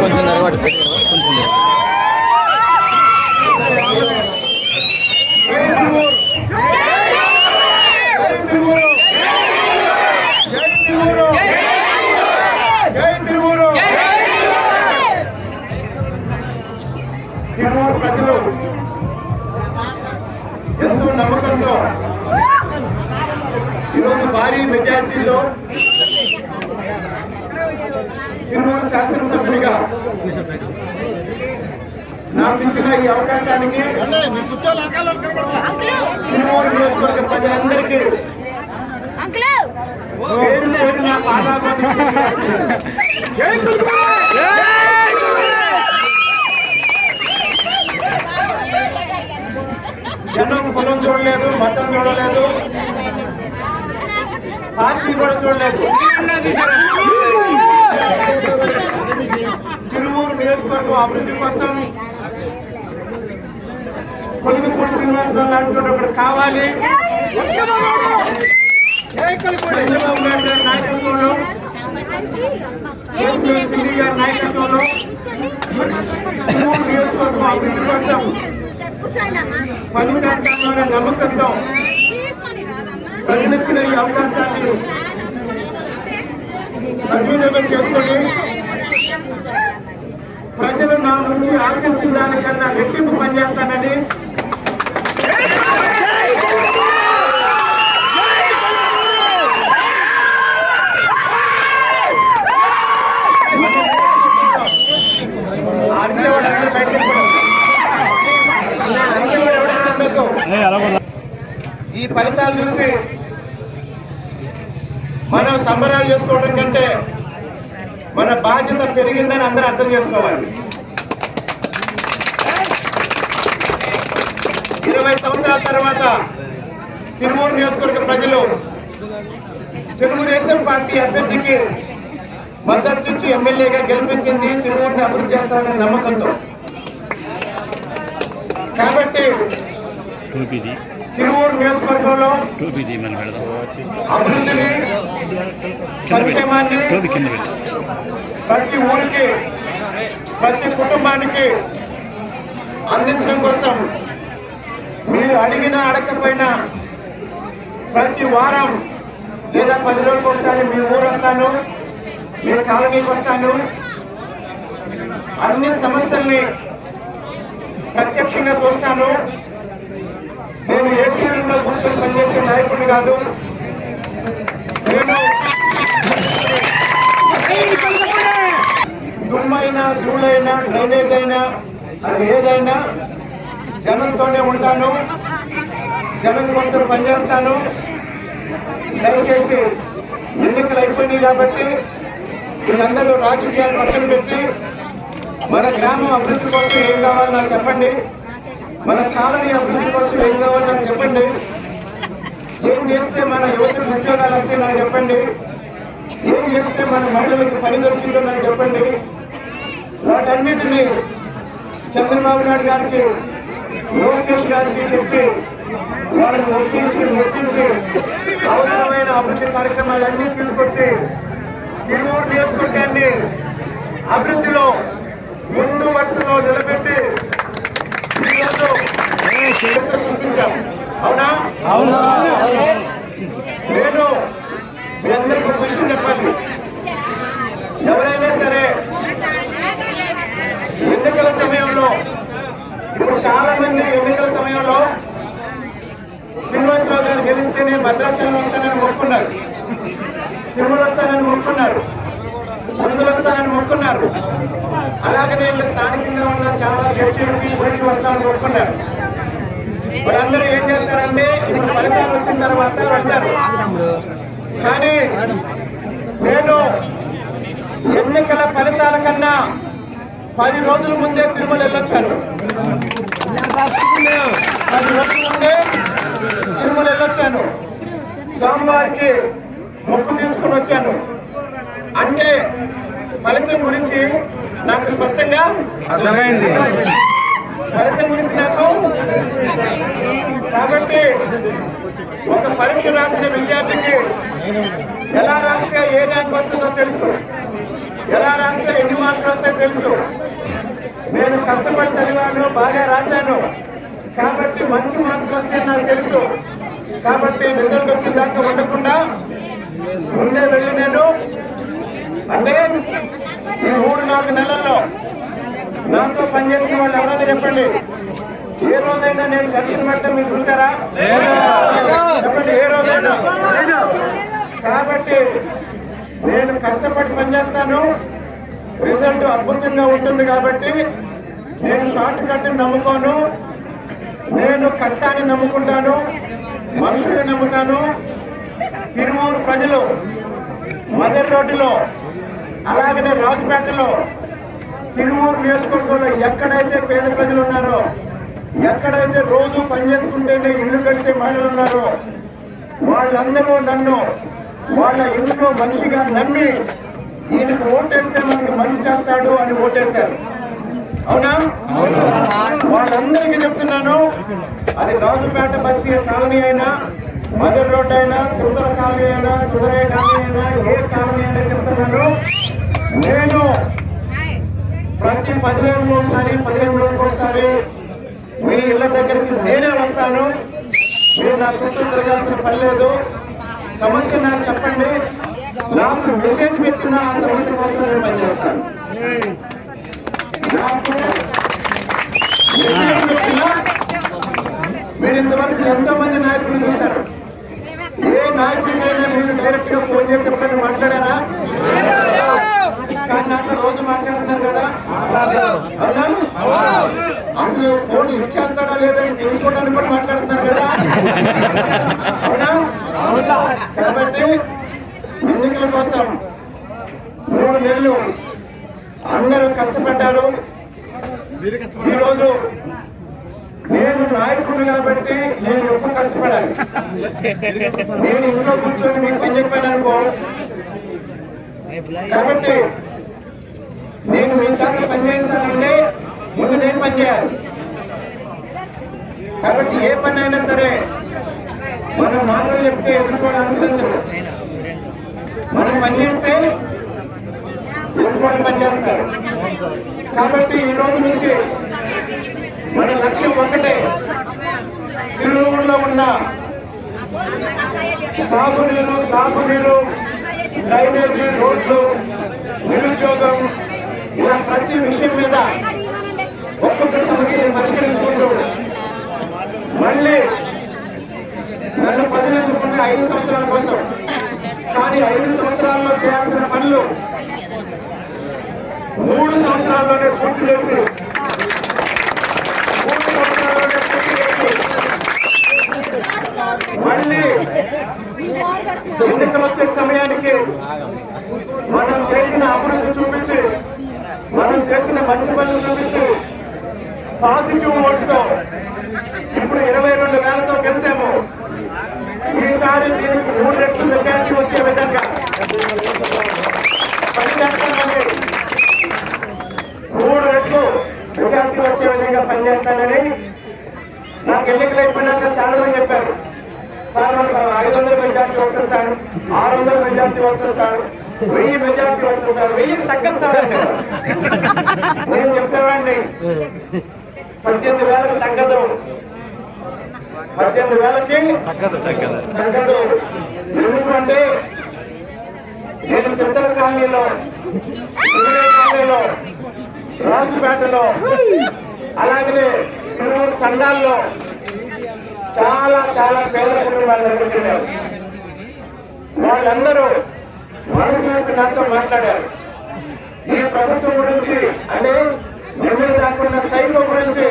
కొంచెం అలవాటు కొంచెం మెజార్టీలో తిరుమల శాసనసభ్యుడిగా నాకు ఇచ్చిన ఈ అవకాశానికి తిరుమల నియోజకవర్గ ప్రజలందరికీ అంకుల్ పేరు జనం కులం చూడలేదు మతం చూడలేదు. పార్టీ కూడా చూడలేదు. తిరువూరు నియోజకవర్గం అభివృద్ధి కోసం కొలుగుపూడి శ్రీనివాసరావు ఒకటి కావాలి. చంద్రబాబు నాయుడు గారి నాయకత్వంలో కేసీఆర్ చిన్ని గారి నాయకత్వంలో తిరువూరు నియోజకవర్గం అభివృద్ధి కోసం నమ్మకంతో ప్రజలిచ్చిన ఈ అవకాశాన్ని సద్వినియోగం చేసుకొని ప్రజలు నా నుంచి ఆశించిన దానికన్నా రెట్టింపు పనిచేస్తానని అరిసేవాడు అందరూ బయటకు వెళ్ళిపోయారు. అరిసేవాడు ఎవడైనా ఉండొద్దు. ఏయ్, అలా కూడా. ఈ ఫలితాలు చూసి మనం సంబరాలు చేసుకోవడం కంటే మన బాధ్యత పెరిగిందని అందరూ అర్థం చేసుకోవాలి. ఇరవై సంవత్సరాల తర్వాత తిరుమూరు నియోజకవర్గ ప్రజలు తెలుగుదేశం పార్టీ అభ్యర్థికి మద్దతు ఇచ్చి ఎమ్మెల్యేగా గెలిపించింది తిరుమూరుని అభివృద్ధి చేస్తామనే నమ్మకంతో. కాబట్టి తిరువూరు నియోజకవర్గంలో అభివృద్ధిని సంక్షేమాన్ని ప్రతి ఊరికి ప్రతి కుటుంబానికి అందించడం కోసం మీరు అడిగినా అడగకపోయినా ప్రతి వారం లేదా పది రోజులకు ఒకసారి మీ ఊరు వస్తాను మీ కాలనీకి వస్తాను. అన్ని సమస్యల్ని ప్రత్యక్షంగా చూస్తాను. నేను ఏ కూర్చొని పనిచేసే నాయకుడిని కాదు. నేను దుమ్మైనా ధూళైనా డ్రైనేజ్ అయినా అది ఏదైనా జనంతోనే ఉంటాను జనం కోసం పనిచేస్తాను. దయచేసి ఎన్నికలు అయిపోయినాయి కాబట్టి మీరందరూ రాజకీయాలు పక్కన పెట్టి మన గ్రామం అభివృద్ధి కోసం ఏం కావాలో నాకు చెప్పండి. మన కాలనీ అభివృద్ధి కోసం ఏం కావాలో నాకు చెప్పండి. ఏం చేస్తే మన యువతకు ఉద్యోగాలు వస్తాయి నాకు చెప్పండి. ఏం చేస్తే మన మహిళలకు పని దొరుకుతుందో నాకు చెప్పండి. వాటన్నిటిని చంద్రబాబు నాయుడు గారికి లోకేష్ గారికి చెప్పి వాళ్ళని ఒప్పించి ఒప్పించి అవసరమైన అభివృద్ధి కార్యక్రమాలన్నీ తీసుకొచ్చి తిరువూరు నియోజకవర్గాన్ని అభివృద్ధిలో ముందు వరుసలో నిలబెట్టి చరిత్ర సృష్టించాం. అవునా? అవునా? నేను మీ అందరికీ విషయం చెప్పాలి. ఎవరైనా సరే ఎన్నికల సమయంలో ఇప్పుడు చాలా మంది ఎన్నికల సమయంలో శ్రీనివాసరావు గారు గెలిస్తేనే భద్రాచలం వస్తానని మొక్కున్నారు. తిరుమల వస్తానని మొక్కున్నారు. అందులో వస్తానని మొక్కున్నారు. అలాగనే ఇక్కడ స్థానికంగా ఉన్న చాలా చర్చలకి గుడికి వస్తానని మొక్కున్నారు. వాళ్ళందరూ ఏం చేస్తారంటే ఇప్పుడు ఫలితాలు వచ్చిన తర్వాత వెళ్తారు. కానీ నేను ఎన్నికల ఫలితాల కన్నా పది రోజుల ముందే తిరుమల వెళ్ళొచ్చాను పది రోజుల ముందే తిరుమల వెళ్ళొచ్చాను. స్వామివారికి మొక్కు తీసుకుని వచ్చాను. అంటే ఫలితం గురించి నాకు స్పష్టంగా అర్థమైంది. ఫలితం గురించి నాకు కాబట్టి ఒక పరీక్ష రాసిన విద్యార్థికి ఎలా రాస్తే ఏ ర్యాంక్ వస్తుందో తెలుసు. ఎలా రాస్తే ఎన్ని మార్కులు వస్తాయో తెలుసు. నేను కష్టపడి చదివాను బాగా రాశాను. కాబట్టి మంచి మార్కులు వస్తాయని నాకు తెలుసు. కాబట్టి రిజల్ట్ వచ్చిన దాకా ఉండకుండా ముందే వెళ్ళి నేను అంటే ఈ మూడు నాలుగు నెలల్లో నాతో పనిచేసిన వాళ్ళు ఎవరైనా చెప్పండి. ఏ రోజైనా నేను దర్శనం పెట్టడం మీరు చూసారా? చెప్పండి ఏ రోజైనా. కాబట్టి నేను కష్టపడి పనిచేస్తాను. రిజల్ట్ అద్భుతంగా ఉంటుంది కాబట్టి నేను షార్ట్ కట్ నమ్ముకోను. నేను కష్టాన్ని నమ్ముకుంటాను. మనుషుల్ని నమ్ముతాను. తిరుమూరు ప్రజలు మదర్ రోడ్డులో అలాగనే రాజుపేటలో తిరుమూరు నియోజకవర్గంలో ఎక్కడైతే పేద ప్రజలు ఉన్నారో ఎక్కడైతే రోజు పనిచేసుకుంటేనే ఇల్లు గడిచే మహిళలు ఉన్నారో వాళ్ళందరూ నన్ను వాళ్ళ ఇంట్లో మనిషిగా నమ్మి ఈయనకు ఓటేస్తే మనకు మంచి చేస్తాడు అని ఓటేశారు. అవునా? వాళ్ళందరికీ చెప్తున్నాను అది రాజుపేట బస్తీ కాలనీ అయినా మదర్ రోడ్ అయినా సుందర కాలనీ అయినా సుందరయ్య కాలనీ అయినా ఏ కాలనీ అయినా చెప్తున్నాను. నేను ప్రతి పదిహేను రోజులు ఒకసారి పదిహేను రోజులకు ఒకసారి మీ ఇళ్ళ దగ్గరికి నేనే వస్తాను. మీరు నా చుట్టూ తిరగాల్సిన పని లేదు. సమస్య నాకు చెప్పండి. నాకు మెసేజ్ పెట్టిన ఆ సమస్య కోసం నేను పనిచేస్తాను. నాకు మెసేజ్ పెట్టినా మీరు ఇంతవరకు ఎంతో మంది నాయకులు చూశారు. ఏ నాయకుడికైనా మీరు డైరెక్ట్గా ఫోన్ చేసి ఎప్పుడైనా మాట్లాడారా? కానీ నాతో రోజు మాట్లాడుతున్నారు కదా. అవునా? అసలు ఫోన్ లిఫ్ట్ చేస్తాడా లేదని తెలుసుకోవడానికి కూడా మాట్లాడుతున్నారు కదా. అవునా? కాబట్టి ఎన్నికల కోసం మూడు నెలలు అందరూ కష్టపడ్డారు. ఈరోజు నేను నాయకుడు కాబట్టి నేను ఎక్కువ కష్టపడాలి. నేను ఇంట్లో కూర్చొని మీకు పని చెప్పాను అనుకో. కాబట్టి నేను మీ చేత పని చేయించాలంటే ముందు నేను పని చేయాలి కాబట్టి ఏ పని అయినా సరే మనం మాటలు చెప్తే ఎదుర్కోవాల్సిన మనం పనిచేస్తే ఎదుర్కొని పనిచేస్తారు పని కాబట్టి ఈ రోజు నుంచి మన లక్ష్యం ఒకటే తిరువురులో ఉన్న సాగునీరు తాగునీరు డ్రైనేజీ రోడ్లు నిరుద్యోగం ఇలా ప్రతి విషయం మీద ఒక్కొక్క సమస్యని పరిష్కరించుకుంటూ మళ్ళీ నన్ను ప్రజలు ఎన్నుకున్న ఐదు సంవత్సరాల కోసం. కానీ ఐదు సంవత్సరాల్లో చేయాల్సిన పనులు మూడు సంవత్సరాల్లోనే పూర్తి చేసి మూడు సంవత్సరాల్లోనే పూర్తి చేసి మళ్ళీ ఎన్నికలు వచ్చే సమయానికి మనం చేసిన అభివృద్ధి చూపించి మనం చేసిన మంచి పనులు చూపించి పాజిటివ్ ఓటుతో ఇప్పుడు ఇరవై రెండు వేలతో గెలిచాము. ఈసారి దీనికి మూడు రెట్లు మెజార్టీ వచ్చే విధంగా పనిచేస్తానని మూడు రెట్లు మెజార్టీ వచ్చే విధంగా పనిచేస్తానని నాకు ఎన్నికలు అయిపోయినాక చాలా మంది చెప్పారు. సార్ మనకు ఐదు వందల మెజార్టీ వస్తుంది సార్ ఆరు వందల మెజార్టీ వస్తుంది సార్ వెయ్యి మెజార్టీ వస్తుంది సార్ వెయ్యి తగ్గదు సార్ నేను చెప్పేవాడిని పద్దెనిమిది వేలకు తగ్గదు. పద్దెనిమిది వేలకి తగ్గదు ఎందుకు అంటే నేను చిత్తల కాలనీలో కాలనీలో రాజుపేటలో అలాగనే తిరుమూరు తండాల్లో చాలా చాలా పేద కుటుంబాల వెళ్ళారు వాళ్ళందరూ మనసు నాతో మాట్లాడారు. ఈ ప్రభుత్వం గురించి అంటే నిర్ణయం దాకున్న సైకో గురించి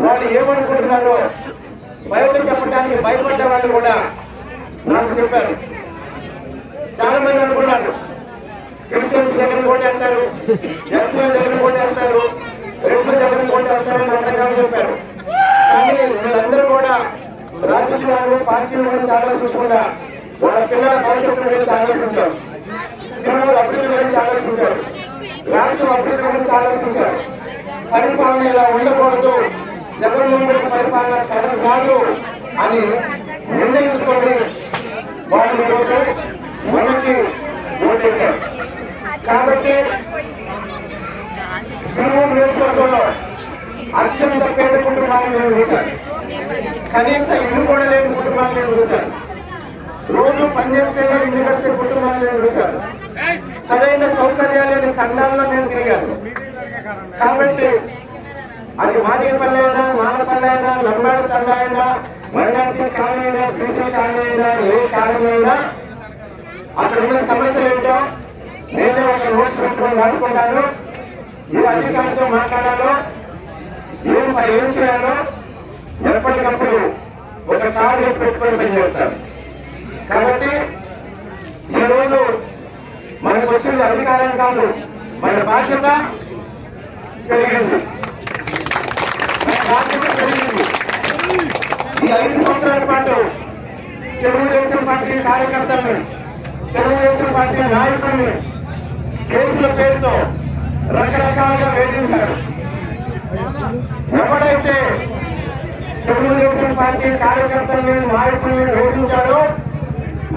వాళ్ళు ఏమనుకుంటున్నారో బయట చెప్పడానికి భయపడ్డ వాళ్ళు కూడా నాకు చెప్పారు. చాలా మంది అనుకున్నారు. క్రిస్టియన్స్ దగ్గర ఓటేస్తారు ఎస్సీ దగ్గర ఓటేస్తారు రెడ్ల దగ్గర ఓటేస్తారు అని రకరకాలు చెప్పారు. కానీ వీళ్ళందరూ కూడా రాజకీయాలు పార్టీలు గురించి ఆలోచించకుండా వాళ్ళ పిల్లల భవిష్యత్తు గురించి ఆలోచించారు తిరుమల అభివృద్ధి గురించి ఆలోచించారు రాష్ట్రం అభివృద్ధి గురించి ఆలోచించారు పరిపాలన ఇలా ఉండకూడదు. జగన్మోహన్ రెడ్డి పరిపాలన కరం కాదు అని నిర్ణయించుకొని వాళ్ళు ఈరోజు మనకి ఓటేశారు. కాబట్టి తిరుమూరు నియోజకవర్గంలో అత్యంత పేద కుటుంబాన్ని నేను చూశాను. కనీస ఇల్లు కూడా లేని కుటుంబాన్ని నేను చూశాను. రోజు పనిచేస్తేనే ఇల్లు గడిచే కుటుంబాన్ని నేను చూశాను. సరైన సౌకర్యాలు లేని తండాల్లో నేను తిరిగాను. కాబట్టి అది మాదిగపల్లి అయినా మానపల్లి అయినా లంబాడి తండా అయినా మైనార్టీ కాలనీ అయినా బీసీ కాలనీ అయినా ఏ కాలనీ అయినా అక్కడ ఉన్న సమస్యలు ఏంటో నేను ఒక నోట్స్ పెట్టుకొని రాసుకుంటాను. ఏ అధికారితో మాట్లాడాలో ఏం ఏం చేయాలో ఎప్పటికప్పుడు ఒక టార్గెట్ పెట్టుకొని పనిచేస్తాను. కాబట్టి ఈరోజు మనకు వచ్చింది అధికారం కాదు మన బాధ్యత పెరిగింది. బాధ్యత పెరిగింది ఈ ఐదు సంవత్సరాల పాటు తెలుగుదేశం పార్టీ కార్యకర్తల్ని తెలుగుదేశం పార్టీ నాయకుల్ని కేసుల పేరుతో రకరకాలుగా వేధించారు. ఎవడైతే తెలుగుదేశం పార్టీ కార్యకర్తల్ని నాయకుల్ని వేధించాడో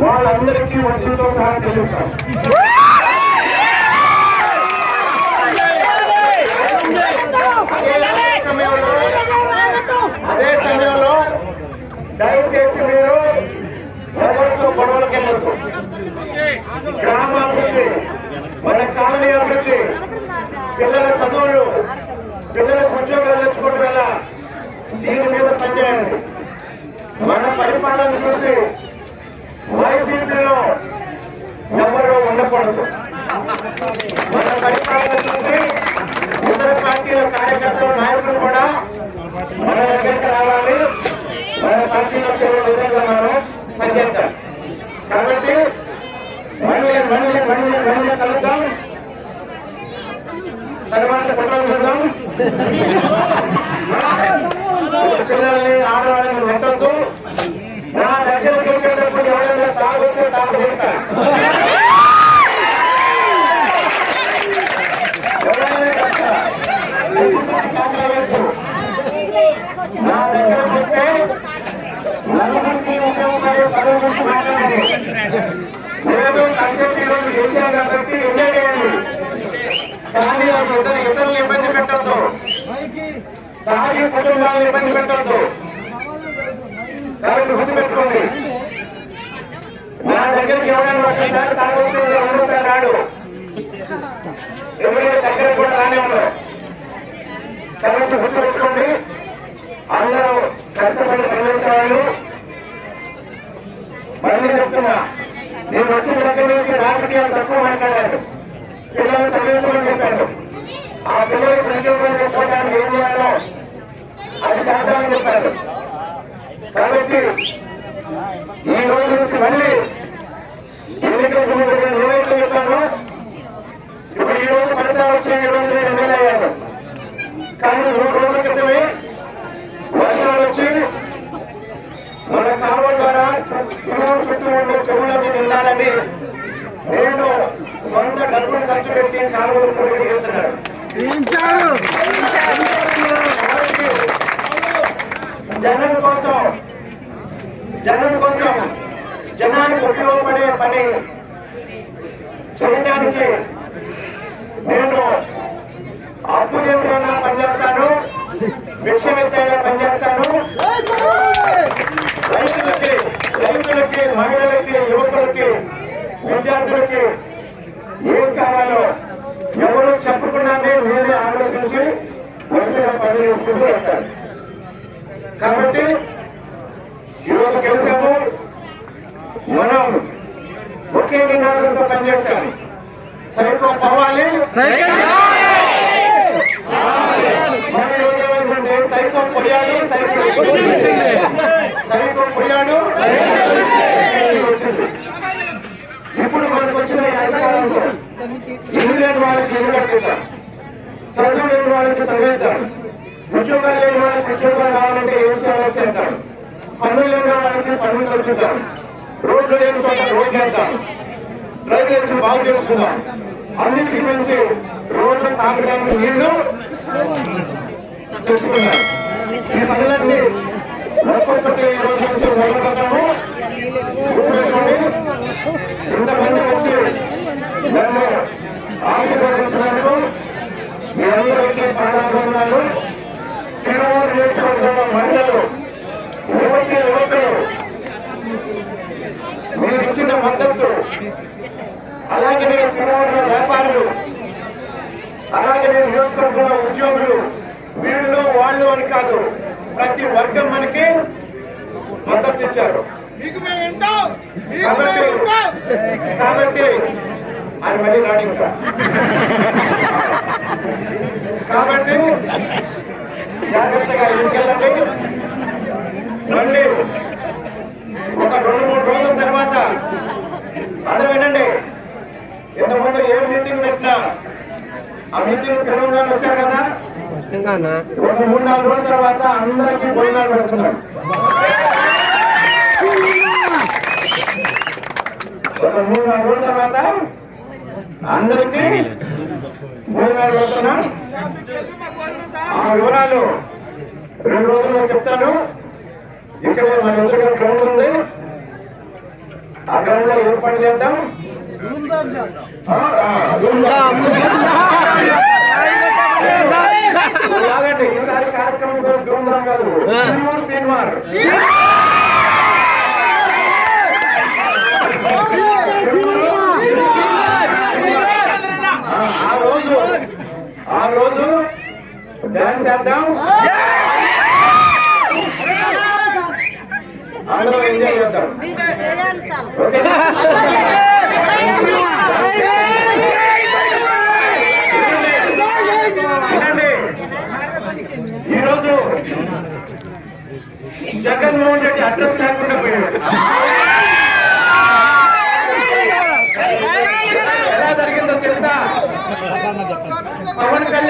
వాళ్ళందరికీ వడ్డీతో సహా చెల్లిస్తాం. సమయంలో సమయంలో దయచేసి మీరు ఎవరితో గొడవలకు వెళ్ళొద్దు. గ్రామాభివృద్ధి మన కాలనీ అభివృద్ధి పిల్లల చదువులు పిల్లలకు ఉద్యోగాలు తెచ్చుకోవడం వల్ల దీని మీద పనిచేయండి. మన పరిపాలన చూసి వైసీపీలో ఎవరు ఉండకూడదు. మన పరిపాలన చూసి ఇతర పార్టీల కార్యకర్తలు నాయకులు కూడా మన దగ్గరికి రావాలి మన విధంగా మనం పనిచేద్దాం కాబట్టి మళ్ళీ మళ్ళీ మళ్ళీ మళ్ళీ కలుద్దాం తర్వాత కుట్రలు చూద్దాం పిల్లల్ని ఆడవాళ్ళని పెట్టద్దు నా దగ్గరికి వచ్చేటప్పుడు ఎవరైనా తాగొచ్చే తాగు చేస్తారు ఎవరైనా చెప్తారా? తాగలేదు. నా దగ్గరకు వస్తే నలుగురికి ఉపయోగపడే పదవి గురించి మాట్లాడాలి కాసేపు ఈరోజు చేశాను కాబట్టి కానీ ఇద్దరు ఇబ్బంది పెట్టద్దు తాగి కుటుంబాలను ఇబ్బంది పెట్టద్దు కాబట్టి గుర్తుపెట్టుకోండి నా దగ్గరికి ఎవరైనా ఒకసారి తాగొస్తుంది రెండోసారి రాడు ఎవరైనా దగ్గర కూడా రానివ్వడు కాబట్టి గుర్తుపెట్టుకోండి అందరూ కష్టపడి పనిచేసేవాళ్ళు మళ్ళీ చెప్తున్నా నేను వచ్చిన దగ్గర నుంచి రాజకీయాలు తక్కువ మాట్లాడాను పిల్లలు చదివించమని చెప్పాను ఆ పిల్లలకు ఉద్యోగం చేసుకోవడానికి ఏం చేయాలో అది చేద్దామని చెప్పారు కాబట్టి ఈ రోజు నుంచి మళ్ళీ ఎన్నికల గురించి నేను ఏమైతే చెప్పానో ఇప్పుడు ఈ రోజు ఫలితాలు వచ్చిన ఈ రోజు నేను ఎమ్మెల్యే అయ్యాను కానీ మూడు రోజుల క్రితమే వర్షాలు వచ్చి మన కాలువ ద్వారా తిరుమల చుట్టూ ఉండే చెరువులన్నీ నిండాలని నేను సొంత డబ్బులు ఖర్చు కాలువలు పూర్తి చేస్తున్నాడు జనం కోసం జనం కోసం జనానికి ఉపయోగపడే పని చేయడానికి నేను అప్పు చేసేలా పనిచేస్తాను భిక్షమెత్తైనా పనిచేస్తాను రైతులకి రైతులకి మహిళలకి యువకులకి విద్యార్థులకి ఏం కావాలో చెప్పకుండానే నేనే ఆలోచించి వరుసగా పనులు చేసుకుంటూ వెళ్తాను కాబట్టి ఈరోజు గెలిచాము మనం ఒకే నినాదంతో పనిచేశాము. సైకో పోవాలి? మన పోయాడు పోయాడు ఇప్పుడు మనకు వచ్చిన అధికారాలు లేని వాళ్ళకి ఇల్లు కట్టిద్దాం చదువు లేని వాళ్ళకి చదివిద్దాం. ఉద్యోగాలు లేని వాళ్ళకి ఉద్యోగాలు రావాలంటే ఏం చేయాలో చేద్దాం. పన్నులు లేని వాళ్ళకి పన్నులు కల్పిద్దాం రోడ్లు లేని చోట రోడ్లు వేద్దాం. డ్రైనేజ్ బాగు చేసుకుందాం. అన్నింటికి మించి రోడ్లు తాగడానికి నీళ్ళు తెచ్చుకుందాం. ఈ పనులన్నీ ఒక్కొక్కటి రోజు నుంచి మొదలుపెట్టాము ఇంతమంది వచ్చి నన్ను ఆశీర్వదించినందుకు అందరికీ పాదాభివందనాలు. తిరుమల నియోజకవర్గంలో మహిళలు యువతి యువకులు మీరు ఇచ్చిన మద్దతు అలాగే మీరు తిరుమల వ్యాపారులు అలాగే నేను నియోజకవర్గంలో ఉద్యోగులు వీళ్ళు వాళ్ళు అని కాదు ప్రతి వర్గం మనకి మద్దతు ఇచ్చారు. కాబట్టి కాబట్టి అది మళ్ళీ ఇంకా కాబట్టి జాగ్రత్తగా ఇంటికెళ్ళండి మళ్ళీ ఒక రెండు మూడు రోజుల తర్వాత అందరూ వినండి. ఇంతకుముందు ఏ మీటింగ్ పెట్టినా ఆ మీటింగ్ తెలంగాణ వచ్చారు కదా? ఒక మూడు నాలుగు రోజుల తర్వాత అందరికీ భోజనాలు పెడుతున్నాం ఒక మూడు నాలుగు రోజుల తర్వాత అందరికీ భోజనాలు ఆ వివరాలు రెండు రోజుల్లో చెప్తాను. ఇక్కడే మన ఎదురుగా గ్రౌండ్ ఉంది. ఆ గ్రౌండ్లో ఏర్పాటు చేద్దాం? ఈసారి కార్యక్రమం పేరు ధూమ్ధామ్ కాదు. తీన్మార్ ఆ, ఆ రోజు ఆ రోజు డాన్స్ చేద్దాం. అందరూ ఎంజాయ్ చేద్దాం. ఈరోజు జగన్మోహన్ రెడ్డి అడ్రస్ లేకుండా పోయాడు. ఎలా జరిగిందో తెలుసా? పవన్ కళ్యాణ్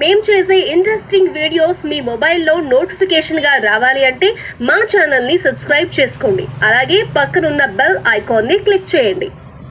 మేం చేసే ఇంట్రెస్టింగ్ వీడియోస్ మీ మొబైల్లో నోటిఫికేషన్గా రావాలి అంటే మా ఛానల్ని సబ్స్క్రైబ్ చేసుకోండి. అలాగే పక్కనున్న బెల్ ఐకాన్ని క్లిక్ చేయండి.